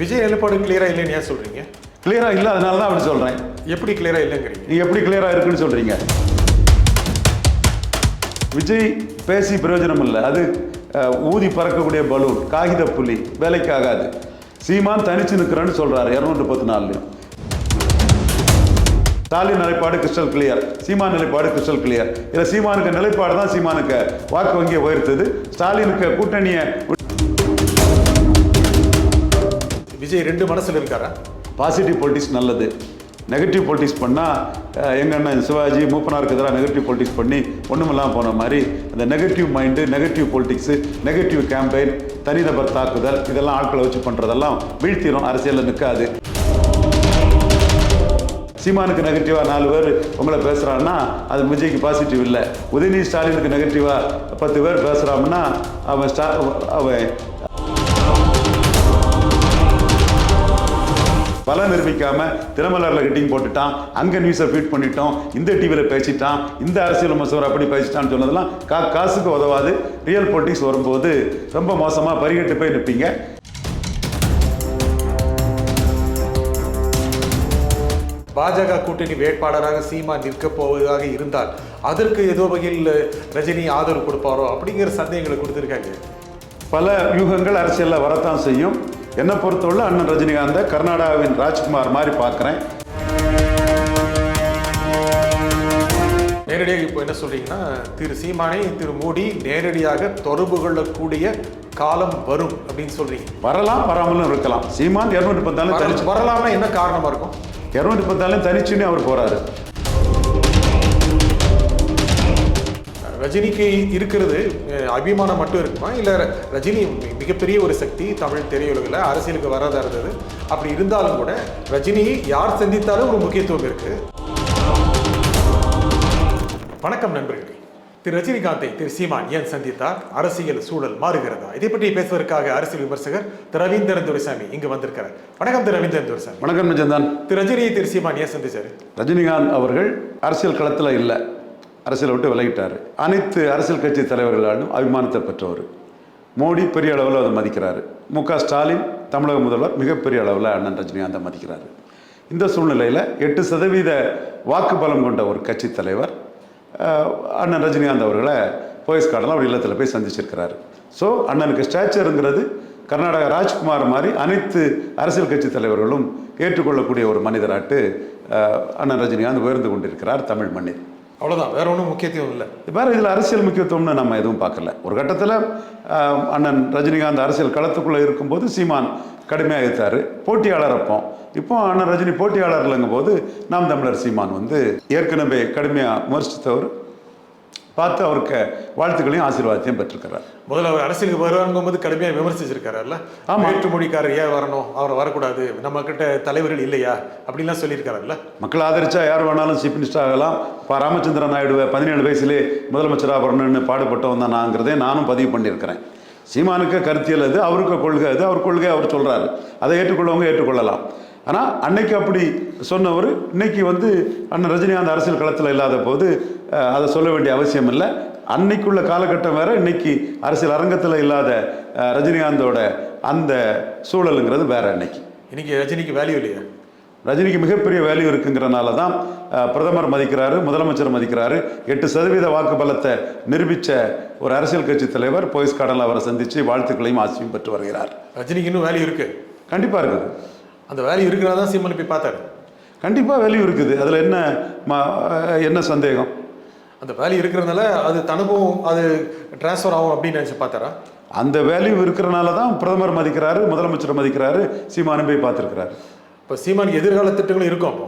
விஜய் நிலப்பாடு கிளியரா இல்லைன்னு ஏன் சொல்றீங்க? கிளியரா இல்லை அதனால தான் அப்படி சொல்றேன். எப்படி கிளியரா இல்லைங்கிறீங்க? நீங்க எப்படி கிளியரா இருக்குன்னு சொல்றீங்க. விஜய் பேசி பிரயோஜனம் இல்லை. அது ஊதி பறக்கக்கூடிய பலூன் காகித புலி வேலைக்கு ஆகாது சீமான் தனிச்சு நிற்கிறேன்னு சொல்றாரு இரநூத்தி பத்து நாலுலையும் ஸ்டாலின் நிலைப்பாடு கிறிஸ்டல் கிளியர் சீமான் நிலைப்பாடு கிறிஸ்டல் கிளியர் இதில் சீமானுக்கு நிலைப்பாடு தான் சீமானுக்கு வாக்கு வங்கியை உயர்த்தது. ஸ்டாலினுக்கு கூட்டணியை விஜய் ரெண்டு மனசில் இருக்காரா? பாசிட்டிவ் பொலிட்டிக்ஸ் நல்லது. நெகட்டிவ் பொலிட்டிக்ஸ் பண்ணால் எங்கள் அண்ணன் சிவாஜி மூப்பனாருக்கு எதிராக நெகட்டிவ் பொலிட்டிக்ஸ் பண்ணி ஒன்றுமெல்லாம் போன மாதிரி அந்த negative mind negative politics negative campaign தனிநபர் தாக்குதல் இதெல்லாம் ஆட்களை வச்சு பண்ணுறதெல்லாம் வீழ்த்திடும் அரசியலில் நிற்காது சீமானுக்கு நெகட்டிவாக நாலு பேர் உங்களை பேசுகிறான்னா அது விஜய்க்கு பாசிட்டிவ் இல்லை. உதயநிதி ஸ்டாலினுக்கு நெகட்டிவாக பத்து பேர் பேசுகிறாங்கன்னா அவன் ஸ்டா அவன் பல நிரூபிக்காம தினமலரில் கட்டிங் போட்டுட்டான். அங்கே நியூஸை ஃபீட் பண்ணிட்டோம். இந்த டிவியில் பேசிட்டான். இந்த அரசியல் விமர்சகர் அப்படி பேசிட்டான்னு சொன்னதெல்லாம் கா காசுக்கு உதவாது. ரியல் பொலிட்டிக்ஸ் வரும்போது ரொம்ப மோசமாக பரிகட்டு போய் நிற்பீங்க. பாஜக கூட்டணி வேட்பாளராக சீமா நிற்க போவதாக இருந்தால் அதற்கு ஏதோ வகையில் ரஜினி ஆதரவு கொடுப்பாரோ அப்படிங்கிற சந்தேகங்களை கொடுத்துருக்காங்க. பல வியூகங்கள் அரசியலில் வரத்தான் செய்யும். என்னை பொறுத்தவரை அண்ணன் ரஜினிகாந்தை கர்நாடகாவின் ராஜ்குமார் மாதிரி பார்க்குறேன். நேரடியாக இப்போ என்ன சொல்றீங்கன்னா திரு சீமானை திரு மோடி நேரடியாக தொடர்பு கொள்ளக்கூடிய காலம் வரும் அப்படின்னு சொல்றீங்க. வரலாம் வராமலும் இருக்கலாம். சீமான் இரநூத்தி பத்தாலும் தனிச்சு வர- வரலாம்னா என்ன காரணமா இருக்கும்? இரநூத்தி பத்தாலும் தனிச்சுன்னு அவர் போகிறாரு ரஜினிக்கு இருக்கிறது அபிமானம் மட்டும் இருக்குமா? இல்லை ரஜினி மிகப்பெரிய ஒரு சக்தி தமிழ் திரையுலகில் அரசியலுக்கு வராதா இருந்தது? அப்படி இருந்தாலும் கூட ரஜினி யார் சந்தித்தாலும் ஒரு முக்கியத்துவம் இருக்கு. வணக்கம் நண்பர்களே. திரு ரஜினிகாந்தை திரு சீமான் ஏன் சந்தித்தார்? அரசியல் சூழல் மாறுகிறதா? இதை பற்றி பேசுவதற்காக அரசியல் விமர்சகர் திரு ரவீந்திரன் துரைசாமி இங்கு வந்திருக்கிறார். வணக்கம் திரு ரவீந்திரன் துரைசாமி. வணக்கம் நிஜந்தான் திரு ரஜினியை திரு சீமான் ஏன் சந்திச்சாரு? ரஜினிகாந்த் அவர்கள் அரசியல் களத்தில் இல்லை. அரசியலை விட்டு விலகிட்டார். அனைத்து அரசியல் கட்சி தலைவர்களாலும் அபிமானத்தை பெற்றவர். மோடி பெரிய அளவில் அதை மதிக்கிறார். மு க ஸ்டாலின் தமிழக முதல்வர் மிகப்பெரிய அளவில் அண்ணன் ரஜினிகாந்தை மதிக்கிறார். இந்த சூழ்நிலையில் எட்டு சதவீத வாக்கு பலம் கொண்ட ஒரு கட்சி தலைவர் அண்ணன் ரஜினிகாந்த் அவர்களை போயிஸ்கார்டெல்லாம் அவர் இல்லத்தில் போய் சந்திச்சிருக்கிறாரு. ஸோ அண்ணனுக்கு ஸ்டாச்சருங்கிறது கர்நாடக ராஜ்குமார் மாதிரி அனைத்து அரசியல் கட்சி தலைவர்களும் ஏற்றுக்கொள்ளக்கூடிய ஒரு மனிதராட்டு அண்ணன் ரஜினிகாந்த் உயர்ந்து கொண்டிருக்கிறார் தமிழ் மண்ணில். அவ்வளோதான் வேற ஒன்றும் முக்கியத்துவம் இல்லை. வேறு இதில் அரசியல் முக்கியத்துவம்னு நம்ம எதுவும் பார்க்கல. ஒரு கட்டத்தில் அண்ணன் ரஜினிகாந்த் அரசியல் களத்துக்குள்ளே இருக்கும்போது சீமான் கடுமையாக இருத்தார் போட்டியாளர் அப்போ. இப்போ அண்ணன் ரஜினி போட்டியாளர் இல்லைங்கும் போது நாம் தமிழர் சீமான் வந்து ஏற்கனவே கடுமையாக விமர்சித்தவர் பார்த்து அவருக்கு வாழ்த்துக்களையும் ஆசீர்வாதத்தையும் பெற்றிருக்கிறார். முதல்ல அவர் அரசியலுக்கு வருவாங்கும் போது கடுமையாக விமர்சிச்சிருக்காருல்ல ஆமா. வேற்று மொழிக்காரர் ஏன் வரணும்? அவர் வரக்கூடாது. நம்ம கிட்ட தலைவர்கள் இல்லையா? அப்படிலாம் சொல்லியிருக்காருல்ல மக்கள் ஆதரிச்சா யார் வேணாலும் சீஃப் மினிஸ்டர் ஆகலாம். இப்போ ராமச்சந்திரன் நாயுடுவை பதினேழு வயசுலே முதலமைச்சராக வரணும்னு பாடுபட்டவன் தான் நாங்கிறதே நானும் பதிவு பண்ணியிருக்கிறேன். சீமானுக்கு கருத்தியல் அது அவருக்கு கொள்கை அது அவர் கொள்கை அவர் சொல்கிறாரு அதை ஏற்றுக்கொள்ளவங்க ஏற்றுக்கொள்ளலாம். ஆனால் அன்னைக்கு அப்படி சொன்னவர் இன்னைக்கு வந்து அண்ணன் ரஜினிகாந்த் அரசியல் களத்தில் இல்லாத போது அதை சொல்ல வேண்டிய அவசியம் இல்லை. அன்னைக்குள்ள காலகட்டம் வேற இன்னைக்கு அரசியல் அரங்கத்தில் இல்லாத ரஜினிகாந்தோட அந்த சூழலுங்கிறது வேற இன்னைக்கு இன்னைக்கு ரஜினிக்கு வேல்யூ இல்லையா? ரஜினிக்கு மிகப்பெரிய வேல்யூ இருக்குங்கிறனால தான் பிரதமர் மதிக்கிறாரு முதலமைச்சர் மதிக்கிறாரு. எட்டு சதவீத வாக்கு பலத்தை நிரூபித்த ஒரு அரசியல் கட்சி தலைவர் போயஸ் கார்டனில் அவரை சந்தித்து வாழ்த்துக்களையும் ஆசையும் பெற்று வருகிறார். ரஜினிக்கு இன்னும் வேல்யூ இருக்கு. கண்டிப்பாக இருக்குது. அந்த வேல்யூ இருக்கிறதா தான் சீமான் போய் பார்த்தாரு. கண்டிப்பாக வேல்யூ இருக்குது. அதில் என்ன என்ன சந்தேகம்? அந்த வேல்யூ இருக்கிறதுனால அது தனுபவம் அது டிரான்ஸ்ஃபர் ஆகும் அப்படின்னு நினச்சி பார்த்தாரா? அந்த வேல்யூ இருக்கிறனால தான் பிரதமர் மதிக்கிறாரு முதலமைச்சர் மதிக்கிறாரு சீமானும் போய் பார்த்துருக்கிறாரு. இப்போ சீமானுக்கு எதிர்கால திட்டங்களும் இருக்கும் அப்போ.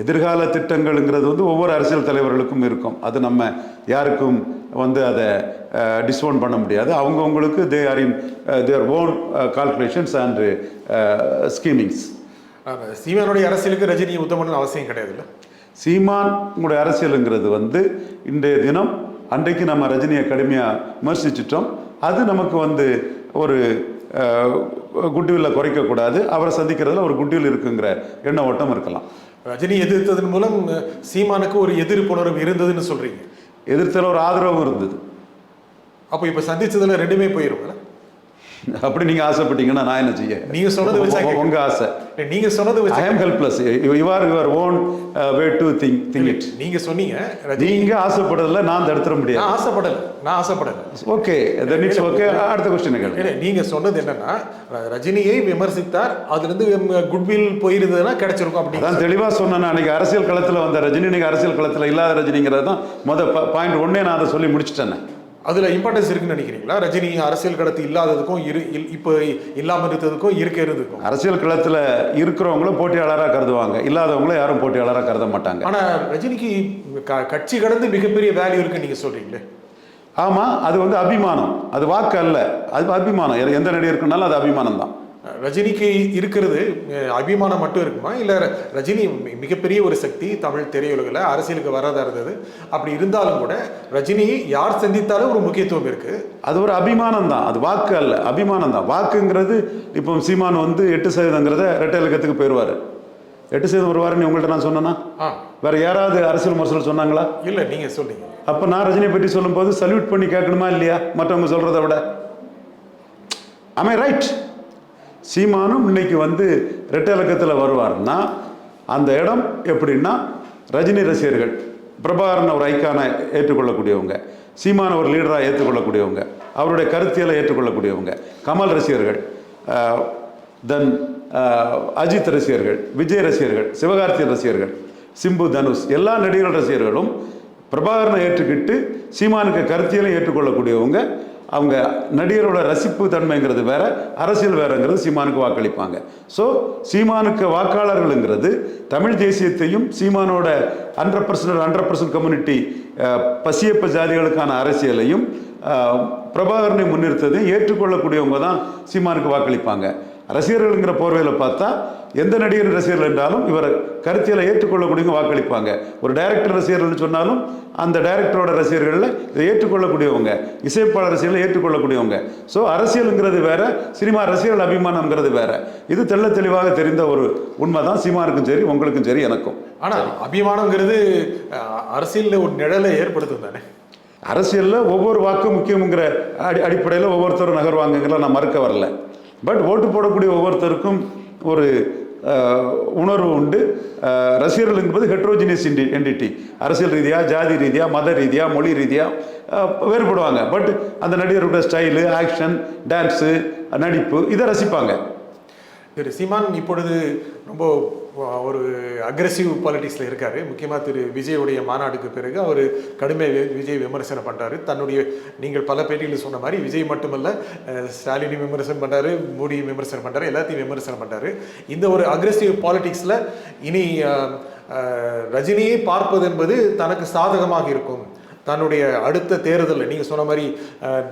எதிர்கால திட்டங்கள்ங்கிறது வந்து ஒவ்வொரு அரசியல் தலைவர்களுக்கும் இருக்கும். அது நம்ம யாருக்கும் வந்து அதை டிஸ்ஓன் பண்ண முடியாது. அவங்கவுங்களுக்கு they are in their own calculations and schemings சீமானுடைய அரசியலுக்கு ரஜினி உத்தமன்னு அவசியம் கிடையாதுல்ல? சீமான் உங்களுடைய அரசியலுங்கிறது வந்து இன்றைய தினம் அன்றைக்கு நம்ம ரஜினியை கடுமையாக விமர்சிச்சிட்டோம். அது நமக்கு வந்து ஒரு குட்வில்ல குறைக்கக்கூடாது. அவரை சந்திக்கிறதுல ஒரு குட்வில் இருக்குங்கிற எண்ண ஓட்டம் இருக்கலாம். ரஜினி எதிர்த்ததன் மூலம் சீமானுக்கு ஒரு எதிர்ப்புணர்வு இருந்ததுன்னு சொல்றீங்க. எதிர்த்தல ஒரு ஆதரவும் இருந்தது. அப்போ இப்போ சந்திச்சதுல ரெண்டுமே போயிரும்ல அப்படி நீங்க ஆசைப்பட்டீங்கன்னா நான் என்ன செய்ய? நீங்க சொன்னது வச்சா உங்க- ஆசை. நீங்க சொன்னது ஐ வச்சு am helpless your your own way to think think it நீங்க சொன்னீங்க நீங்க ஆசைப்படுறதுல நான் தடுத்துட முடியாது. நான் ஆசைப்படல நான் ஆசைப்படல. ஓகே தென் இட்ஸ் ஓகே அடுத்த கொஸ்டின் கேளுங்க. நீங்க சொன்னது என்னன்னா ரஜினியை விமர்சித்தார் அதுல இருந்து குட்வில் போயிருந்ததுன்னா கிடைச்சிருக்கும் அப்படி. அதான் தெளிவா சொன்னேன் அன்னைக்கு அரசியல் களத்துல வந்த ரஜினி இன்னைக்கு அரசியல் களத்துல இல்லாத ரஜினிங்கிறது தான் முத பாயிண்ட் ஒன்னே நான் அதை சொல்லி முடிச்சிட்டேன். அதுல இம்பார்ட்டன்ஸ் இருக்குன்னு நினைக்கிறீங்களா? ரஜினி அரசியல் கடத்து இல்லாததுக்கும் இரு இப்போ இல்லாம இருந்ததுக்கும் இருக்க இருந்ததுக்கும். அரசியல் களத்துல இருக்கிறவங்களும் போட்டியாளரா கருதுவாங்க. இல்லாதவங்களும் யாரும் போட்டியாளரா கருத மாட்டாங்க. ஆனா ரஜினிக்கு க- கட்சி கடந்து மிகப்பெரிய வேல்யூ இருக்குன்னு நீங்க சொல்றீங்களே? ஆமா அது வந்து அபிமானம். அது வாக்கு அல்ல. அது அபிமானம். எந்த நடிகருக்குனாலும் அது அபிமானம் தான் ரஜினிக்கு இருக்கிறது அபிமானம் மட்டும் இருக்குமா? இல்ல ரஜினி மிகப்பெரிய ஒரு சக்தி தமிழ் திரையுலகில் அரசியலுக்கு வரதா இருந்தது? அப்படி இருந்தாலும் கூட ரஜினி யார் சந்தித்தாலும் ஒரு முக்கியத்துவம் இருக்கு. அது ஒரு அபிமானம் தான். அது வாக்கு அல்ல. அபிமானம் தான். வாக்குங்கிறது இப்போ சீமான் வந்து எட்டு சதவீதங்கிறத ரெட்டை இலக்கத்துக்கு போயிடுவார். எட்டு சதவீதம் வருவாருன்னு உங்கள்கிட்ட நான் சொன்னேனா? ஆ. வேற யாராவது அரசியல் விமர்சனம் சொன்னாங்களா? இல்ல நீங்க சொன்னீங்க அப்போ நான் ரஜினியை பற்றி சொல்லும்போது சல்யூட் பண்ணி கேட்கணுமா இல்லையா? மற்றவங்க சொல்கிறத விட. ஐ ரைட் சீமானும் இன்னைக்கு வந்து ரெட்டை இலக்கத்தில் வருவார்னா அந்த இடம் எப்படின்னா ரஜினி ரசிகர்கள் பிரபாகரன் ஒரு ஐக்கானை ஏற்றுக்கொள்ளக்கூடியவங்க சீமான ஒரு லீடராக ஏற்றுக்கொள்ளக்கூடியவங்க அவருடைய கருத்தியலை ஏற்றுக்கொள்ளக்கூடியவங்க கமல் ரசிகர்கள் தென் அஜித் ரசிகர்கள் விஜய் ரசிகர்கள் சிவகார்த்தியன் ரசிகர்கள் சிம்பு தனுஷ் எல்லா நடிகர்கள் ரசிகர்களும் பிரபாகரனை ஏற்றுக்கிட்டு சீமானுக்கு கருத்தியலை ஏற்றுக்கொள்ளக்கூடியவங்க அவங்க நடிகரோட ரசிப்பு தன்மைங்கிறது வேற அரசியல் வேறங்கிறது சீமானுக்கு வாக்களிப்பாங்க. ஸோ சீமானுக்கு வாக்காளர்களுங்கிறது தமிழ் தேசியத்தையும் சீமானோட hundred percent hundred percent community பசியப்ப ஜாதிகளுக்கான அரசியலையும் பிரபாகரனை முன்னிறுத்ததையும் ஏற்றுக்கொள்ளக்கூடியவங்க தான் சீமானுக்கு வாக்களிப்பாங்க. ரசிகர்கள்ங்கிற போர்வையில் பார்த்தா எந்த நடிகர் ரசிகர்கள் என்றாலும் இவர் கருத்தியலை ஏற்றுக்கொள்ளக்கூடியவங்க வாக்களிப்பாங்க. ஒரு டைரக்டர் ரசிகர்கள்னு சொன்னாலும் அந்த டைரக்டரோட ரசிகர்களில் இதை ஏற்றுக்கொள்ளக்கூடியவங்க இசைப்பாளர் ரசிகர்களை ஏற்றுக்கொள்ளக்கூடியவங்க. ஸோ அரசியலுங்கிறது வேற சினிமா ரசிகர்கள் அபிமானம்ங்கிறது வேற. இது தெள்ள தெளிவாக தெரிந்த ஒரு உண்மை தான் சீமானுக்கும் சரி உங்களுக்கும் சரி எனக்கும். ஆனா அபிமானம்ங்கிறது அஹ், அரசியல்ல ஒரு நிழலை ஏற்படுத்தும் தானே? அரசியலில் ஒவ்வொரு வாக்கும் முக்கியங்கிற அடி அடிப்படையில் ஒவ்வொருத்தரும் நகர்வாங்கங்கிறத நான் மறுக்க வரல. பட் ஓட்டு போடக்கூடிய ஒவ்வொருத்தருக்கும் ஒரு உணர்வு உண்டு. ரசிகர்கள் என்பது ஹெட்ரோஜினியஸ் இன்டி என்டிட்டி அரசியல் ரீதியாக ஜாதி ரீதியாக மத ரீதியாக மொழி ரீதியாக வேறுபடுவாங்க. பட் அந்த நடிகருடைய ஸ்டைலு ஆக்ஷன் டான்ஸு நடிப்பு இதை ரசிப்பாங்க. திரு சீமான் இப்பொழுது ரொம்ப ஒரு அக்ரெசிவ் பாலிட்டிக்ஸில் இருக்கார். முக்கியமாக திரு விஜயுடைய மாநாடுக்கு பிறகு அவர் கடுமை வி- விஜய் விமர்சனம் பண்ணுறாரு தன்னுடைய நீங்கள் பல பேட்டிகளில் சொன்ன மாதிரி விஜய் மட்டுமல்ல அஹ், விமர்சனம் பண்ணுறாரு மோடி விமர்சனம் பண்ணுறாரு எல்லாத்தையும் விமர்சனம் பண்ணுறாரு இந்த ஒரு அக்ரெசிவ் பாலிட்டிக்ஸில் இனி ரஜினியை பார்ப்பது என்பது தனக்கு சாதகமாக இருக்கும். தன்னுடைய அடுத்த தேர்தலில் நீங்கள் சொன்ன மாதிரி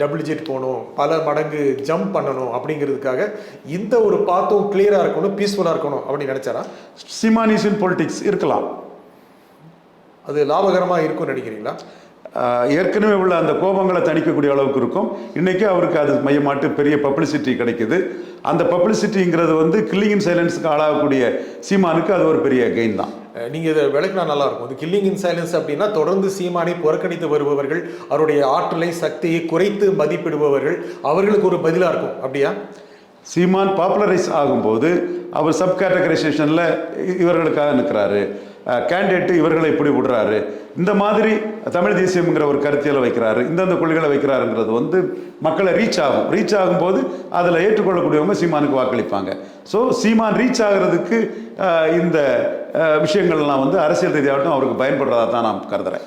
டபுள் ஜெட் போகணும் பல மடங்கு ஜம்ப் பண்ணணும் அப்படிங்கிறதுக்காக இந்த ஒரு பாத்தும் கிளியராக இருக்கணும் பீஸ்ஃபுல்லாக இருக்கணும் அப்படின்னு நினைச்சாரா? சிமானிஷன் பொலிட்டிக்ஸ் இருக்கலாம். அது லாபகரமாக இருக்கும்னு நினைக்கிறீங்களா? ஏற்கனவே உள்ள அந்த கோபங்களை தணிக்கக்கூடிய அளவுக்கு இருக்கும். இன்னைக்கு அவருக்கு அது மையமாட்டு பெரிய பப்ளிசிட்டி கிடைக்குது. அந்த பப்ளிசிட்டிங்கிறது வந்து கில்லிங் சைலன்ஸுக்கு ஆளாகக்கூடிய சீமானுக்கு அது ஒரு பெரிய கெயின் தான். நீங்கள் இதை விளக்குனா நல்லா இருக்கும். இது கில்லிங் இன் சைலன்ஸ் அப்படின்னா தொடர்ந்து சீமானை புறக்கணித்து வருபவர்கள் அவருடைய ஆற்றலை சக்தியை குறைத்து மதிப்பிடுபவர்கள் அவர்களுக்கு ஒரு பதிலாக இருக்கும். அப்படியா? சீமான் பாப்புலரைஸ் ஆகும்போது அவர் சப் கேட்டகரைசேஷனில் இவர்களுக்காக நிற்கிறாரு. கேண்டிடேட்டு இவர்களை இப்படி விடுறாரு. இந்த மாதிரி தமிழ் தேசியம்ங்கிற ஒரு கருத்தியில் வைக்கிறாரு. இந்தந்த கொள்கைகளை வைக்கிறாருங்கிறது வந்து மக்களை ரீச் ஆகும். ரீச் ஆகும்போது அதில் ஏற்றுக்கொள்ளக்கூடியவங்க சீமானுக்கு வாக்களிப்பாங்க. ஸோ சீமான் ரீச் ஆகிறதுக்கு இந்த விஷயங்கள்லாம் வந்து அரசியல் ரீதியாகட்டும் அவருக்கு பயன்படுறதா தான் நான் கருதுறேன்.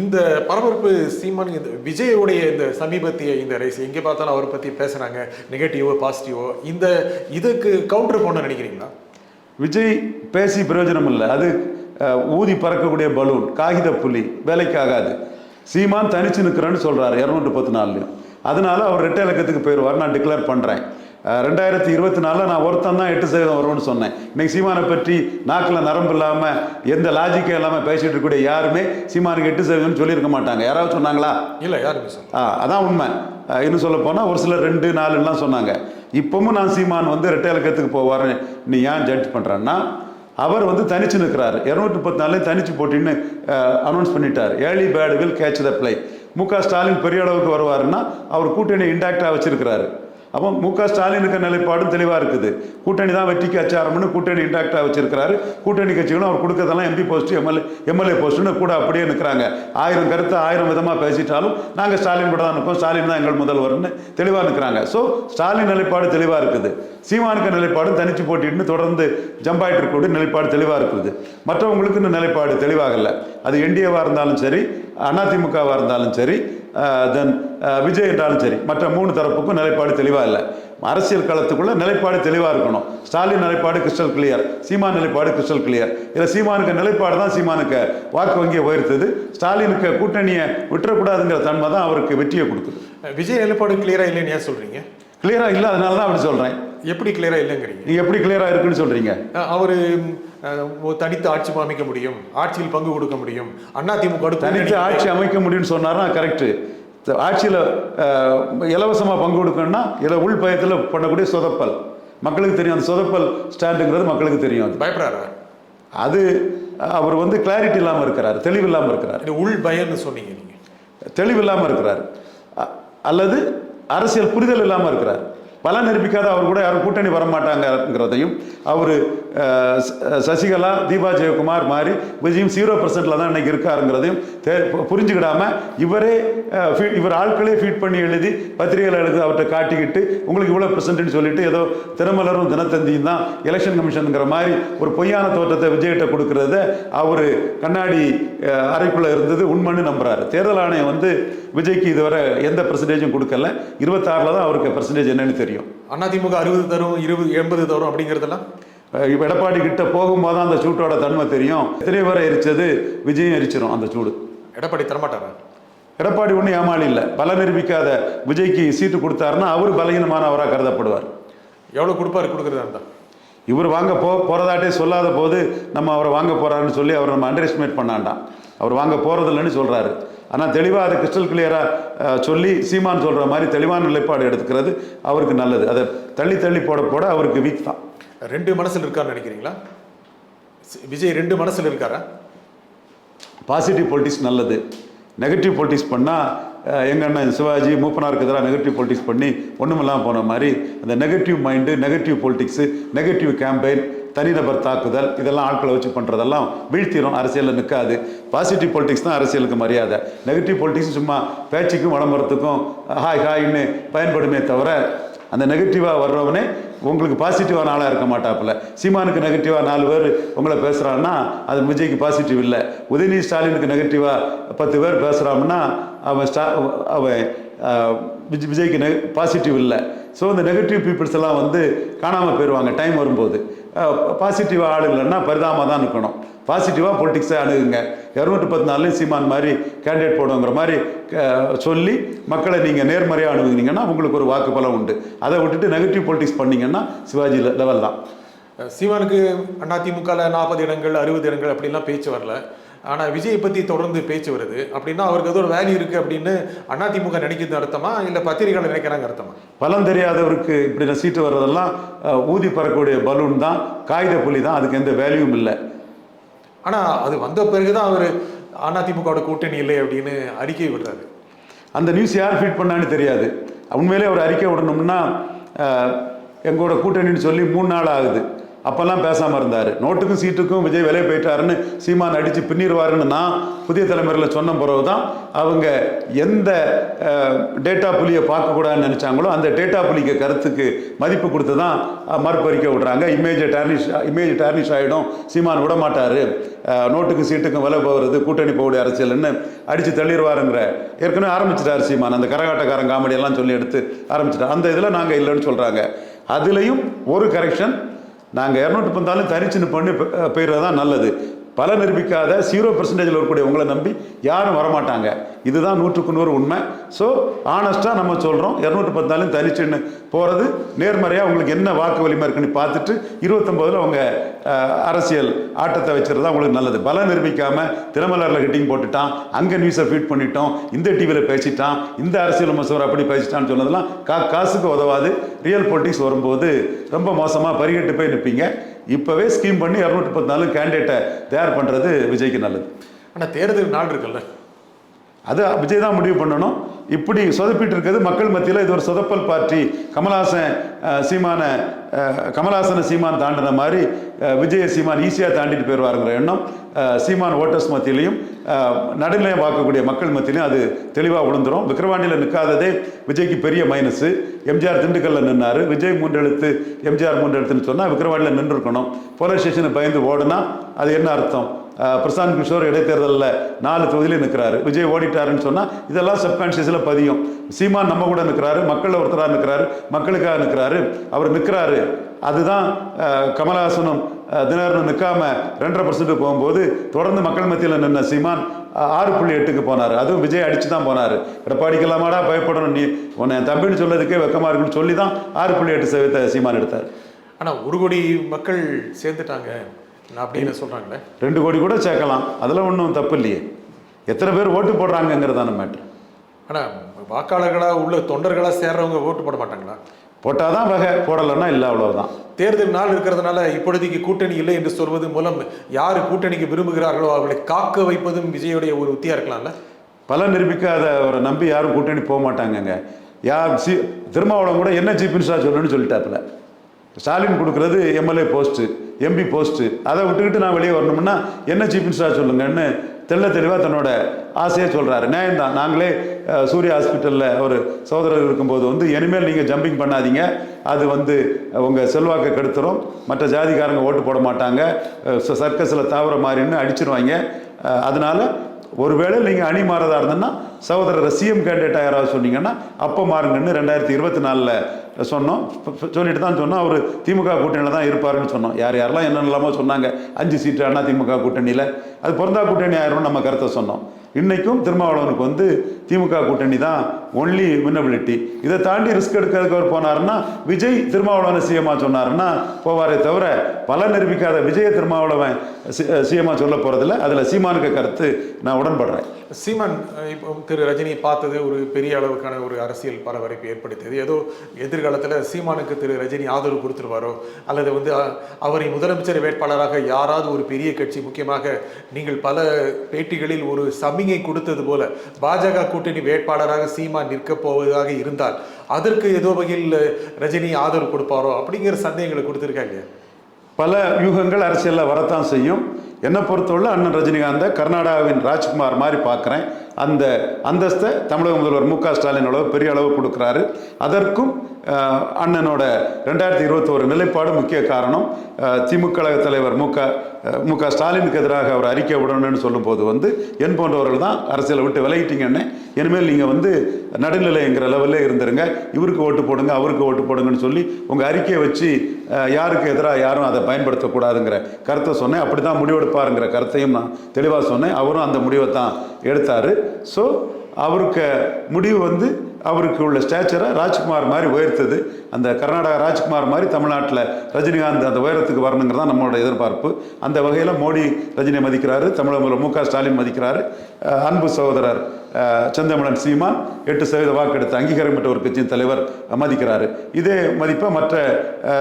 இந்த பரபரப்பு சீமான் இந்த விஜயோடைய இந்த சமீபத்திய இந்த ரேஸ் எங்கே பார்த்தாலும் அவரை பற்றி பேசுகிறாங்க நெகட்டிவோ பாசிட்டிவோ இந்த இதுக்கு கவுண்டர் பண்ண நினைக்கிறீங்களா? விஜய் பேசி பிரயோஜனம் இல்லை. அது ஊதி பறக்கக்கூடிய பலூன் காகித புலி வேலைக்கு ஆகாது சீமான் தனிச்சு நிற்கிறேன்னு சொல்றாரு இரநூற்றி பத்து நாள்லையும். அதனால அவர் ரெட்டை இலக்கத்துக்கு போயிடுவார் நான் டிக்ளேர் பண்ணுறேன் ரெண்டாயிரத்தி இருபத்தி நாலில் நான் ஒருத்தன் தான் எட்டு சதவீதம் வரும்னு சொன்னேன். இன்னைக்கு சீமானை பற்றி நாக்கில் நரம்பு இல்லாமல் எந்த லாஜிக்கும் இல்லாமல் பேசிட்டு இருக்கக்கூடிய யாருமே சீமானுக்கு எட்டு சதவீதம்னு சொல்லியிருக்க மாட்டாங்க. யாராவது சொன்னாங்களா? இல்லை யாருமே ஆ அதான் உண்மை. இன்னும் சொல்ல போனால் ஒரு சிலர் ரெண்டு நாலுலாம் சொன்னாங்க. இப்பவும் நான் சீமான் வந்து ரெட்டை இலக்கத்துக்கு போவார் நீ ஏன் ஜட்ஜ் பண்ணுறேன்னா அவர் வந்து தனிச்சு நிற்கிறாரு இரநூத்தி முப்பத்தி நாலுலேயும் தனிச்சு போட்டின்னு அனௌன்ஸ் பண்ணிட்டார். Early bird will catch the fly Mu Ka Stalin பெரிய அளவுக்கு வருவாருன்னா அவர் கூட்டணி இன்டாக்டாக வச்சிருக்கிறாரு. அப்போ மு க ஸ்டாலினுக்கு நிலைப்பாடும் தெளிவாக இருக்குது. கூட்டணி தான் வெற்றிக்கு அச்சாரம்னு கூட்டணி இன்டாக்டாக வச்சிருக்கிறாரு. கூட்டணி கட்சிகளும் அவர் கொடுக்கறதெல்லாம் எம்பி போஸ்ட் எம்எல்ஏ எம்எல்ஏ போஸ்ட்னு கூட அப்படியே நிற்கிறாங்க ஆயிரம் கருத்து ஆயிரம் விதமாக பேசிட்டாலும் நாங்கள் ஸ்டாலின் கூட தான் நிற்போம் ஸ்டாலின் தான் எங்கள் முதல்வர்னு தெளிவாக நிற்கிறாங்க ஸோ ஸ்டாலின் நிலைப்பாடு தெளிவாக இருக்குது. சீமானுக்கு நிலைப்பாடும் தனிச்சு போட்டிட்டு தொடர்ந்து ஜம்பாயிட்டு இருக்கக்கூடிய நிலைப்பாடு தெளிவாக இருக்குது. மற்றவங்களுக்கு இன்னும் நிலைப்பாடு தெளிவாகலை. அது என்டிஏவாக இருந்தாலும் சரி அதிமுகவாக இருந்தாலும் சரி தென் விஜய் என்றாலும் சரி மற்ற மூணு தரப்புக்கும் நிலைப்பாடு தெளிவாக இல்லை. அரசியல் களத்துக்குள்ள நிலைப்பாடு தெளிவாக இருக்கணும். ஸ்டாலின் நிலைப்பாடு கிறிஸ்டல் கிளியர் சீமான் நிலைப்பாடு கிறிஸ்டல் கிளியர் இதில் சீமானுக்கு நிலைப்பாடு தான் சீமானுக்கு வாக்கு வங்கியை உயர்த்தது. ஸ்டாலினுக்கு கூட்டணியை விட்டுறக்கூடாதுங்கிற தன்மை தான் அவருக்கு வெற்றியை கொடுக்குது. விஜய் நிலைப்பாடு கிளியரா இல்லைன்னு ஏன் சொல்றீங்க? கிளியராக இல்லை அதனால தான் அப்படி சொல்கிறேன் எப்படி கிளியரா இல்லைங்கிறீங்க? நீங்கள் எப்படி கிளியராக இருக்குன்னு சொல்கிறீங்க அவர் தனித்து ஆட்சி அமைக்க முடியும். ஆட்சியில் பங்கு கொடுக்க முடியும். அதிமுக தனித்து ஆட்சி அமைக்க முடியும்னு சொன்னார்னா கரெக்டு ஆட்சியில் இலவசமாக பங்கு கொடுக்கணும்னா இதில் உள் பயத்தில் பண்ணக்கூடிய சொதப்பல். மக்களுக்கு தெரியும் அந்த சொதப்பல் ஸ்டாண்டுங்கிறது மக்களுக்கு தெரியும் அது. பயப்படுறாரா அது அவர் வந்து கிளாரிட்டி இல்லாமல் இருக்கிறார் தெளிவு இல்லாமல் இருக்கிறார் உள் பயம்னு சொன்னீங்க நீங்க. தெளிவு இல்லாமல் இருக்கிறார் அல்லது அரசியல் புரிதல் இல்லாமல் இருக்கிறார். பல நிரூபிக்காத அவர் கூட யாரும் கூட்டணி வர மாட்டாங்கிறதையும் அவர் சசிகலா தீபா ஜெயக்குமார் மாதிரி விஜயும் ஜீரோ பர்சன்டில் தான் இன்றைக்கி இருக்காருங்கிறதையும் தே புரிஞ்சுக்கிடாமல் இவரே ஃபீட் இவர் ஆட்களே ஃபீட் பண்ணி எழுதி பத்திரிகையில் எழுதி அவர்கிட்ட காட்டிக்கிட்டு உங்களுக்கு இவ்வளோ பர்சன்ட்னு சொல்லிட்டு ஏதோ திருமலரும் தினத்தந்தியும் தான் எலெக்ஷன் கமிஷனுங்கிற மாதிரி ஒரு பொய்யான தோற்றத்தை விஜய்கிட்ட கொடுக்கறத அவர் கண்ணாடி அறைக்குள்ளே இருந்தது உண்மைன்னு நம்புறாரு. தேர்தல் ஆணையம் வந்து விஜய்க்கு இதுவரை எந்த பர்சன்டேஜும் கொடுக்கல. இருபத்தாறில் தான் அவருக்கு பர்சன்டேஜ் என்னன்னு தெரியும். அதிமுக அறுபது தரும் இருபது எண்பது தரும் அப்படிங்கிறதெல்லாம்? இப்ப எடப்பாடி கிட்ட போகும்போது தான் அந்த சூட்டோட தன்மை தெரியும். எத்தனை பேரை எரிச்சது? விஜயம் எரிச்சிரும் அந்த சூடு. எடப்பாடி தரமாட்டாரா? எடப்பாடி ஒன்றும் ஏமாளி இல்லை. பல நிரூபிக்காத விஜய்க்கு சீட்டு கொடுத்தாருன்னா அவர் பலகீனமானவராக கருதப்படுவார். எவ்வளவு கொடுப்பாரு? கொடுக்குறதா இருந்தா? இவர் வாங்க போ போகிறதாட்டே சொல்லாத போது நம்ம அவரை வாங்க போறாருன்னு சொல்லி அவரை நம்ம அண்டர் எஸ்டிமேட் பண்ணாண்டாம். அவர் வாங்க போகிறதில்லன்னு சொல்கிறாரு ஆனால் தெளிவாக அதை கிறிஸ்டல் கிளியராக சொல்லி சீமான் சொல்கிற மாதிரி தெளிவான நிலைப்பாடு எடுத்துக்கிறது அவருக்கு நல்லது. அதை தள்ளி தள்ளி போட போட அவருக்கு வீக் தான். ரெண்டு மனசில் இருக்கான்னு நினைக்கிறீங்களா? விஜய் ரெண்டு மனசில் இருக்காரா? பாசிட்டிவ் பொலிட்டிக்ஸ் நல்லது. நெகட்டிவ் பொலிட்டிக்ஸ் பண்ணால் எங்கள் அண்ணன் சிவாஜி மூப்பனாருக்கு எதிராக நெகட்டிவ் பொலிட்டிக்ஸ் பண்ணி ஒன்றுமெல்லாம் போன மாதிரி அந்த negative mind negative politics negative campaign தனிநபர் தாக்குதல் இதெல்லாம் ஆட்களை வச்சு பண்ணுறதெல்லாம் வீழ்த்திடும் அரசியலில் நிற்காது பாசிட்டிவ் பொலிட்டிக்ஸ் தான் அரசியலுக்கு மரியாதை. நெகட்டிவ் பொலிட்டிக்ஸ் சும்மா பேச்சுக்கும் விளம்பரத்துக்கும் ஹாய் ஹாய்ன்னு பயன்படுமே தவிர அந்த நெகட்டிவாக வர்றவனே உங்களுக்கு பாசிட்டிவான ஆளாக இருக்க மாட்டாப்புல. சீமானுக்கு நெகட்டிவாக நாலு பேர் உங்களை பேசுகிறான்னா அது விஜய்க்கு பாசிட்டிவ் இல்லை. உதயநிதி ஸ்டாலினுக்கு நெகட்டிவாக பத்து பேர் பேசுகிறான்னா அவன் ஸ்டா அவன் விஜய் விஜய்க்கு நெ பாசிட்டிவ் இல்லை. ஸோ இந்த நெகட்டிவ் பீப்புள்ஸ் எல்லாம் வந்து காணாமல் போயிடுவாங்க டைம் வரும்போது. பாசிட்டிவாக ஆள் இல்லைன்னா பரிதாபமாக தான் இருக்கணும் பாசிட்டிவாக பொலிட்டிக்ஸை அணுகுங்க. இரநூத்தி பத்து நாலுலேயும் சீமான் மாதிரி கேண்டிடேட் போடுங்கிற மாதிரி சொல்லி மக்களை நீங்கள் நேர்மறையாக அணுகுனீங்கன்னா உங்களுக்கு ஒரு வாக்கு பலம் உண்டு. அதை விட்டுட்டு நெகட்டிவ் பொலிட்டிக்ஸ் பண்ணீங்கன்னா சிவாஜி லெவல் தான். சீமானுக்கு அதிமுகவில் நாற்பது இடங்கள் அறுபது இடங்கள் அப்படிலாம் பேச்சு வரல. ஆனா விஜயை பத்தி தொடர்ந்து பேச்சு வருது. அப்படின்னா அவருக்கு ஏதோ ஒரு வேல்யூ இருக்கு அப்படின்னு அதிமுக நினைக்கிறது அர்த்தமா? இல்ல பத்திரிகைகள் நினைக்கிறாங்க அர்த்தமா? பலம் தெரியாதவருக்கு இப்படி சீட்டு வர்றதெல்லாம் ஊதி பறக்கக்கூடிய பலூன் தான் காகித புலி தான். அதுக்கு எந்த வேல்யூவும் இல்லை. ஆனா அது வந்த பிறகுதான் அவர் அதிமுகவோட கூட்டணி இல்லை அப்படின்னு அறிக்கை விடுறாரு. அந்த நியூஸ் யார் ஃபீட் பண்ணான்னு தெரியாது. உண்மையிலே ஒரு அறிக்கை விடணும்னா எங்களோட கூட்டணின்னு சொல்லி மூணு நாள் ஆகுது. அப்போல்லாம் பேசாமல் இருந்தார். நோட்டுக்கும் சீட்டுக்கும் விஜய் விலை போயிட்டாருன்னு சீமான் அடித்து பின்னிடுவாருன்னு நான் புதிய தலைமுறையில் சொன்ன பிறகு தான் அவங்க எந்த டேட்டா புலியை பார்க்கக்கூடாதுன்னு நினச்சாங்களோ அந்த டேட்டா புலிக்கு கருத்துக்கு மதிப்பு கொடுத்து தான் மறுப்பறிக்க விடுறாங்க. இமேஜை டேர்னிஷ் இமேஜ் டேர்னிஷ் ஆகிடும் சீமான் விட மாட்டார் நோட்டுக்கு சீட்டுக்கும் விலை போகிறது கூட்டணி போகக்கூடிய அரசியல்னு அடித்து தள்ளிடுவாருங்கிற. ஏற்கனவே ஆரம்பிச்சிட்டார் சீமான். அந்த கரகாட்டக்காரன் காமெடியெல்லாம் சொல்லி எடுத்து ஆரம்பிச்சிட்டார். அந்த இதில் நாங்கள் இல்லைன்னு சொல்கிறாங்க அதுலேயும் ஒரு கரெக்ஷன் நாங்கள் இரநூத்தி பந்தாலும் தரிச்சுன்னு பண்ணி போயிடுறது தான் நல்லது. பல நிரூபிக்காத ஜீரோ பர்சன்டேஜில் இருக்கக்கூடிய உங்களை நம்பி யாரும் வரமாட்டாங்க. இதுதான் நூற்றுக்கு நூறு உண்மை. ஸோ ஆனஸ்ட்டாக நம்ம சொல்கிறோம் இரநூத்தி பத்தாலும் தனிச்சுன்னு போகிறது நேர்மறையாக உங்களுக்கு என்ன வாக்கு வலிமை இருக்குன்னு பார்த்துட்டு இருபத்தொம்போதில் அவங்க அரசியல் ஆட்டத்தை வச்சுருந்தா உங்களுக்கு நல்லது. பல நிரூபிக்காமல் தினமலரில் ஹிட்டிங் போட்டுட்டான். அங்கே நியூஸை ஃபீட் பண்ணிட்டோம். இந்த டிவியில் பேசிட்டான். இந்த அரசியல் விமர்சகர் அப்படி பேசிட்டான்னு சொன்னதெல்லாம் கா காசுக்கு உதவாது. ரியல் பொலிட்டிக்ஸ் வரும்போது ரொம்ப மோசமாக பரிகெட்டு போய் நிற்பீங்க இப்போவே ஸ்கீம் பண்ணி இரநூத்தி பத்து நாலு கேண்டிடேட்டை தயார் பண்ணுறது விஜய்க்கு நல்லது. ஆனால் தேர்தல் நாள் இருக்குல்ல. அது விஜய் தான் முடிவு பண்ணணும். இப்படி சொதப்பிட்டு இருக்கிறது மக்கள் மத்தியில் இது ஒரு சொதப்பல் பார்ட்டி. கமல்ஹாசன் சீமான கமல்ஹாசனை சீமான் தாண்டின மாதிரி விஜய சீமான் ஈஸியாக தாண்டிட்டு போயிடுவாருங்கிற எண்ணம் சீமான் ஓட்டர்ஸ் மத்தியிலையும் நடுநிலையம் பார்க்கக்கூடிய மக்கள் மத்தியிலையும் அது தெளிவாக விழுந்துரும் விக்ரவாண்டியில் நிற்காததே விஜய்க்கு பெரிய மைனஸ். எம்ஜிஆர் திண்டுக்கல்ல நின்னார். விஜய் மூன்றெழுத்து எம்ஜிஆர் மூன்றெழுத்துன்னு சொன்னால் விக்கிரவாண்டியில் நின்றுருக்கணும். போலீஸ் ஸ்டேஷனுக்கு பயந்து ஓடுனா அது என்ன அர்த்தம்? பிரசாந்த் கிஷோர் இடைத்தேர்தலில் நாலு தொகுதியில் நிற்கிறாரு விஜய் ஓடிட்டாருன்னு சொன்னால் இதெல்லாம் சப்கான்ஷியஸில் பதியும். சீமான் நம்ம கூட நிற்கிறாரு மக்கள் ஒருத்தராக நிற்கிறாரு மக்களுக்காக நிற்கிறாரு அவர் நிற்கிறாரு அதுதான் கமலஹாசனும் தினகரனும் நிற்காம ரெண்டரை பர்சன்ட் போகும்போது தொடர்ந்து மக்கள் மத்தியில் நின்ன சீமான் ஆறு புள்ளி எட்டுக்கு போனார். அதுவும் விஜய் அடிச்சு தான் போனார். எடப்பாடிக்கலாமாடா பயப்படணும் நீ. உன்னை என் தம்பின்னு சொல்லதுக்கே வெக்கமாக இருக்குன்னு சொல்லி தான் ஆறு புள்ளி எட்டு சதவீதத்தை சீமான் எடுத்தார். ஆனால் ஒரு கோடி மக்கள் சேர்ந்துட்டாங்க. அப்படின்னு சொல்றாங்களே. ரெண்டு கோடி கூட சேர்க்கலாம். அதெல்லாம் ஒன்றும் தப்பு இல்லையே. எத்தனை பேர் ஓட்டு போடுறாங்கங்கிறதான மேட்ரு ஆனா வாக்காளர்களா உள்ள தொண்டர்களா சேர்றவங்க ஓட்டு போட மாட்டாங்களா? போட்டால் தான் வகை போடலைன்னா இல்லை அவ்வளவுதான். தேர்தல் நாள் இருக்கிறதுனால இப்பொழுதைக்கு கூட்டணி இல்லை என்று சொல்வது மூலம் யார் கூட்டணிக்கு விரும்புகிறார்களோ அவர்களை காக்க வைப்பதும் விஜயுடைய ஒரு உத்தியா இருக்கலாம்ல? பல நிரூபிக்காத அவரை நம்பி யாரும் கூட்டணி போக மாட்டாங்கங்க. யார் சி திருமாவளவன் கூட என்ன சீஃப் மினிஸ்டராக சொல்லணும்னு சொல்லிட்டாப்புல. ஸ்டாலின் கொடுக்குறது எம்எல்ஏ போஸ்ட்டு எம்பி போஸ்ட்டு அதை விட்டுக்கிட்டு நான் வெளியே வரணும்னா என்ன சீஃப் மினிஸ்டராக சொல்லுங்கன்னு தெள்ள தெளிவாக தன்னோட ஆசையாக சொல்கிறாரு நியாயம்தான். நாங்களே அஹ், சூர்யா ஹாஸ்பிட்டலில் ஒரு சகோதரர் இருக்கும்போது வந்து இனிமேல் நீங்கள் ஜம்பிங் பண்ணாதீங்க. அது வந்து உங்கள் செல்வாக்கை கெடுத்துரும். மற்ற ஜாதிக்காரங்க ஓட்டு போட மாட்டாங்க. சர்க்கஸில் தாவர மாதிரின்னு அடிச்சிருவாங்க. அதனால் அதனால ஒருவேளை நீங்கள் அணி மாறதா இருந்ததுன்னா சகோதரரை சிஎம் கேண்டிடேட்டாக யாராவது சொன்னீங்கன்னா அப்போ மாறுங்கன்னு ரெண்டாயிரத்தி இருபத்தி நாலில் சொன்னோம். சொல்லிட்டு தான் சொன்னோம். அவர் திமுக கூட்டணியில் தான் இருப்பாருன்னு சொன்னோம். யார் யாரெல்லாம் என்னென்னலாமோ சொன்னாங்க. அஞ்சு சீட்டு அண்ணா திமுக கூட்டணியில். அது பிறந்தா கூட்டணி ஆயிரும் நம்ம கருத்தை சொன்னோம். இன்றைக்கும் திருமாவளவனுக்கு வந்து திமுக கூட்டணி தான் ஒன்லி வின்னபிலிட்டி இதை தாண்டி ரிஸ்க் எடுக்கிறதுக்கு அவர் போனாருன்னா விஜய் திருமாவளவனை சிஎம்மாக சொன்னாருன்னா போவாரே தவிர பல நிரூபிக்காத விஜய திருமாவளவன் சிஎம்மாக சொல்ல போகிறதில்ல அதில் சீமானுக்கு கருத்து நான் உடன்படுறேன். சீமான் இப்போ திரு ரஜினி பார்த்தது ஒரு பெரிய அளவுக்கான ஒரு அரசியல் பரபரப்பு ஏற்படுத்தியது. ஏதோ எதிர்காலத்தில் சீமானுக்கு திரு ரஜினி ஆதரவு கொடுத்துருவாரோ? அல்லது வந்து அவரை முதலமைச்சர் வேட்பாளராக யாராவது ஒரு பெரிய கட்சி முக்கியமாக நீங்கள் பல பேட்டிகளில் ஒரு சமிகை கொடுத்தது போல பாஜக கூட்டணி வேட்பாளராக சீமான் நிற்கப் போவதாக இருந்தால் அதற்கு ஏதோ வகையில் ரஜினி ஆதரவு கொடுப்பாரோ? அப்படிங்கிற சந்தேகங்களை கொடுத்துருக்காங்க பல வியூகங்கள் அரசியலில் வரத்தான் செய்யும். என்னை பொறுத்தவரை அண்ணன் ரஜினிகாந்தை கர்நாடகாவின் ராஜ்குமார் மாதிரி பார்க்குறேன். அந்த அந்தஸ்தை தமிழக முதல்வர் மு க ஸ்டாலின் அளவு பெரிய அளவு கொடுக்குறாரு. அதற்கும் அண்ணனோட ரெண்டாயிரத்தி இருபத்தோரு நிலைப்பாடு முக்கிய காரணம். திமுக கழக தலைவர் மு க மு க ஸ்டாலினுக்கு எதிராக அவர் அறிக்கை விடணும்னு சொல்லும்போது வந்து என் போன்றவர்கள் தான் அரசியலை விட்டு விலகிட்டீங்கன்னு. இனிமேல் நீங்கள் வந்து நடுநிலைங்கிற லெவலில் இருந்துருங்க. இவருக்கு ஓட்டு போடுங்க அவருக்கு ஓட்டு போடுங்கன்னு சொல்லி உங்கள் அறிக்கையை வச்சு யாருக்கு எதிராக யாரும் அதை பயன்படுத்தக்கூடாதுங்கிற கருத்தை சொன்னேன். அப்படி தான் கொடுப்பாருங்கிற கருத்தையும் நான் தெளிவாக சொன்னேன். அவரும் அந்த முடிவை தான் எடுத்தார். ஸோ அவருக்கு முடிவு வந்து அவருக்கு உள்ள ஸ்டேச்சரை ராஜ்குமார் மாதிரி உயர்த்தது. அந்த கர்நாடகா ராஜ்குமார் மாதிரி தமிழ்நாட்டில் ரஜினிகாந்த் அந்த உயரத்துக்கு வரணுங்கிறது தான் நம்மளோட எதிர்பார்ப்பு. அந்த வகையில் மோடி ரஜினியை மதிக்கிறாரு. தமிழக முதல்வர் மு க ஸ்டாலின் மதிக்கிறாரு. அன்பு சகோதரர் அஹ் செந்தமிழன் சீமான் எட்டு சதவீத வாக்கெடுத்து அங்கீகாரம் பெற்ற ஒரு கட்சியின் தலைவர் மதிக்கிறாரு. இதே மதிப்பை மற்ற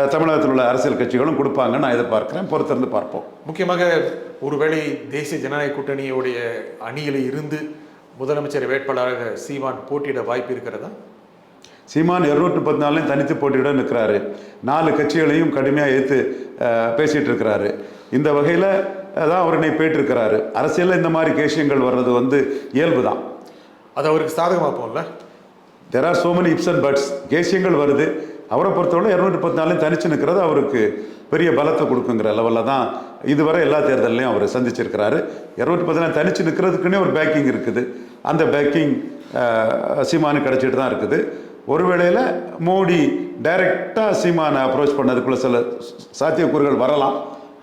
தமிழகத்தில் உள்ள அரசியல் கட்சிகளும் கொடுப்பாங்கன்னு நான் எதிர்பார்க்கிறேன். பொறுத்திருந்து பார்ப்போம். முக்கியமாக ஒருவேளை தேசிய ஜனநாயக கூட்டணியுடைய அணியில் இருந்து முதலமைச்சர் வேட்பாளராக சீமான் போட்டியிட வாய்ப்பு இருக்கிறதா? சீமான் இருநூற்றி முப்பத்தி நாலுலையும் தனித்து போட்டியிட நிற்கிறாரு. நாலு கட்சிகளையும் கடுமையாக அஹ், பேசிட்டு இருக்கிறாரு. இந்த வகையில் தான் அவர் இன்னைக்கு போயிட்டுருக்கிறாரு அரசியலில் இந்த மாதிரி கேஷியங்கள் வர்றது வந்து இயல்பு தான் அது அவருக்கு சாதகமாக போகல there are so many ifs and buts கேசியங்கள் வருது. அவரை பொறுத்தவரை இரநூற்றி முப்பத்தி நாலையும் தனிச்சு நிற்கிறது அவருக்கு பெரிய பலத்தை கொடுக்குங்கிற லெவலில் தான் இதுவரை எல்லா தேர்தல்லையும் அவர் சந்திச்சிருக்கிறாரு. இரநூற்றி பத்து நாலு தனிச்சு நிற்கிறதுக்குன்னே ஒரு பேக்கிங் இருக்குது. அந்த பேக்கிங் சீமானு கிடச்சிட்டு தான் இருக்குது. ஒரு வேளையில் மோடி டைரெக்டாக சீமானை அப்ரோச் பண்ணதுக்குள்ள சில சாத்தியக்கூறுகள் வரலாம்.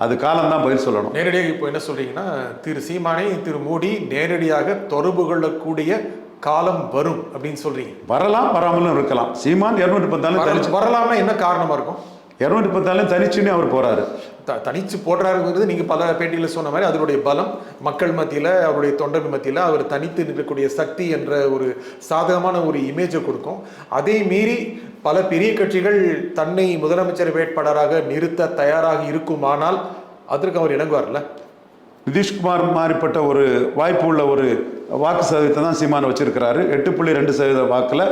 அது காலம்தான் பதில் சொல்லணும். நேரடியாக இப்போ என்ன சொல்றீங்கன்னா திரு சீமானை திரு மோடி நேரடியாக தொடர்பு கொள்ளக்கூடிய காலம் வரும் அப்படின்னு சொல்றீங்க. வரலாம் வராமலும் இருக்கலாம். சீமான் இரநூற்றி பத்தாலும் வரலாம்னா என்ன காரணமா இருக்கும்? இரநூற்றி பத்தாலும் தனிச்சுன்னு அவர் போறாரு. த தனிச்சு போடுறாருங்கிறது நீங்க பல பேட்டியில் சொன்ன மாதிரி அதனுடைய பலம் மக்கள் மத்தியில அவருடைய தொண்டர் மத்தியில அவர் தனித்து நிற்கக்கூடிய சக்தி என்ற ஒரு சாதகமான ஒரு இமேஜை கொடுக்கும். அதை மீறி பல பெரிய கட்சிகள் தன்னை முதலமைச்சர் வேட்பாளராக நிறுத்த தயாராக இருக்குமானால் அதற்கு அவர் இணங்குவார்ல? நிதிஷ்குமார் மாதிரிப்பட்ட ஒரு வாய்ப்பு உள்ள ஒரு வாக்கு சதவீதத்தை தான் சீமான் வச்சிருக்கிறாரு. எட்டு புள்ளி ரெண்டு சதவீத வாக்கில்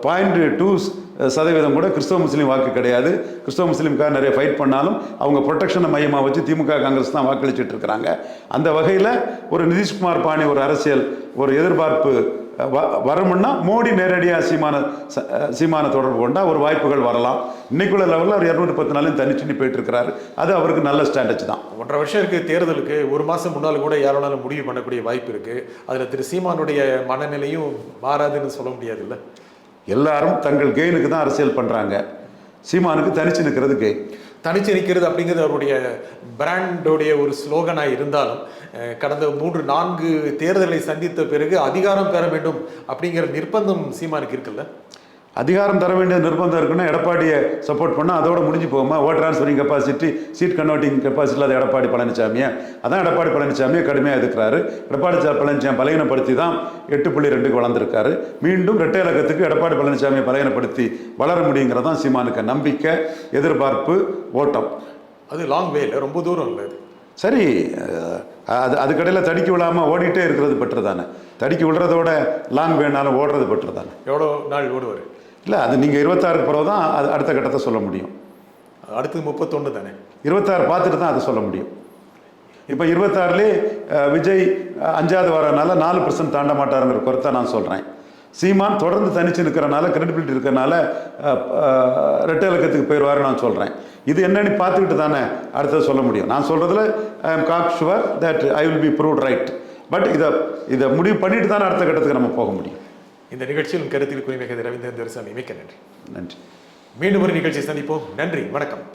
பாயிண்ட் டூ சதவீதம் கூட கிறிஸ்தவ முஸ்லீம் வாக்கு கிடையாது. கிறிஸ்தவ முஸ்லீம்கார் நிறைய ஃபைட் பண்ணாலும் அவங்க ப்ரொடெக்ஷனை மையமாக வச்சு திமுக காங்கிரஸ் தான் வாக்களிச்சுட்டு இருக்கிறாங்க அந்த வகையில் ஒரு நிதிஷ்குமார் பாணி ஒரு அரசியல் ஒரு எதிர்பார்ப்பு வ வரும்னா மோடி நேரடியாக சீமான ச- சீமான தொடர்பு கொண்டா ஒரு வாய்ப்புகள் வரலாம். இன்னைக்குள்ள லெவலில் அவர் இரநூத்தி பத்து நாளையும் தனிச்சுன்னு போயிட்டு இருக்கிறாரு அது அவருக்கு நல்ல ஸ்டாண்டர்ட்ஸ் தான். ஒன்றரை வருஷம் இருக்கு தேர்தலுக்கு. ஒரு மாசம் முன்னால் கூட யாராலும் முடிவு பண்ணக்கூடிய வாய்ப்பு இருக்கு. அதுல திரு சீமானுடைய மனநிலையும் மாறாதுன்னு சொல்ல முடியாதுல்ல? எல்லாரும் தங்கள் கெயினுக்கு தான் அரசியல் பண்ணுறாங்க சீமானுக்கு தனிச்சு நிற்கிறது கெய் தனிச்சு நிற்கிறது அப்படிங்கிறது அவருடைய பிராண்டோடைய ஒரு ஸ்லோகனாக இருந்தாலும் கடந்த மூன்று நான்கு தேர்தலை சந்தித்த பிறகு அதிகாரம் பெற வேண்டும் அப்படிங்கிற நிர்பந்தம் சீமானுக்கு இருக்குல்ல? அதிகாரம் தர வேண்டிய நிர்பந்தம் இருக்குன்னா எடப்பாடியை சப்போர்ட் பண்ணால் அதோட முடிஞ்சு போகுமா? Vote transferring capacity seat converting capacity இல்லாத எடப்பாடி பழனிசாமியை அதான் எடப்பாடி பழனிசாமியை கடுமையாக எதிர்க்கிறாரு. எடப்பாடி பழனிசாமி பலகீனப்படுத்தி தான் எட்டு புள்ளி ரெண்டுக்கு வளர்ந்துருக்காரு. மீண்டும் இரட்டை இலக்கத்துக்கு எடப்பாடி பழனிசாமியை பலகீனப்படுத்தி வளர முடியுங்கிறது தான் சீமானுக்கு நம்பிக்கை எதிர்பார்ப்பு ஓட்டம். அது லாங் வேல ரொம்ப தூரம் இல்லை அது. சரி அது அதுக்கடையில் தடுக்கி விழாமல் ஓடிட்டே இருக்கிறது பெட்ரு தானே. தடுக்கி விடுறதோட லாங் வேணாலும் ஓடுறது பெட்ரு தானே. எவ்வளோ நாள் ஓடுவார்? இல்லை அது நீங்கள் இருபத்தாறுக்கு பிறகு தான் அது அடுத்த கட்டத்தை சொல்ல முடியும். அடுத்து முப்பத்தொன்று தானே? இருபத்தாறு பார்த்துட்டு தான் அதை சொல்ல முடியும். இப்போ இருபத்தாறுலே விஜய் அஞ்சாவது வரனால நாலு பர்சன்ட் தாண்ட மாட்டாருங்கிற கருத்தை நான் சொல்கிறேன் சீமான் தொடர்ந்து தனிச்சு நிற்கிறனால கிரெடிபிலிட்டி இருக்கிறனால ரெட்டை இலக்கத்துக்கு போயிடுவாரு நான் சொல்கிறேன் இது என்னன்னு பார்த்துக்கிட்டு தானே அடுத்தது சொல்ல முடியும். நான் சொல்கிறதுல I am cocksure that I will be proved right but இதை இதை முடிவு பண்ணிட்டு தானே அடுத்த கட்டத்துக்கு நம்ம போக முடியும். இந்த நிகழ்ச்சியில் கருத்தில் குறிமிக ரவீந்திரன் துரைசாமி மிக்க நன்றி. நன்றி. மீண்டும் ஒரு நிகழ்ச்சியை சந்திப்போம். நன்றி. வணக்கம்.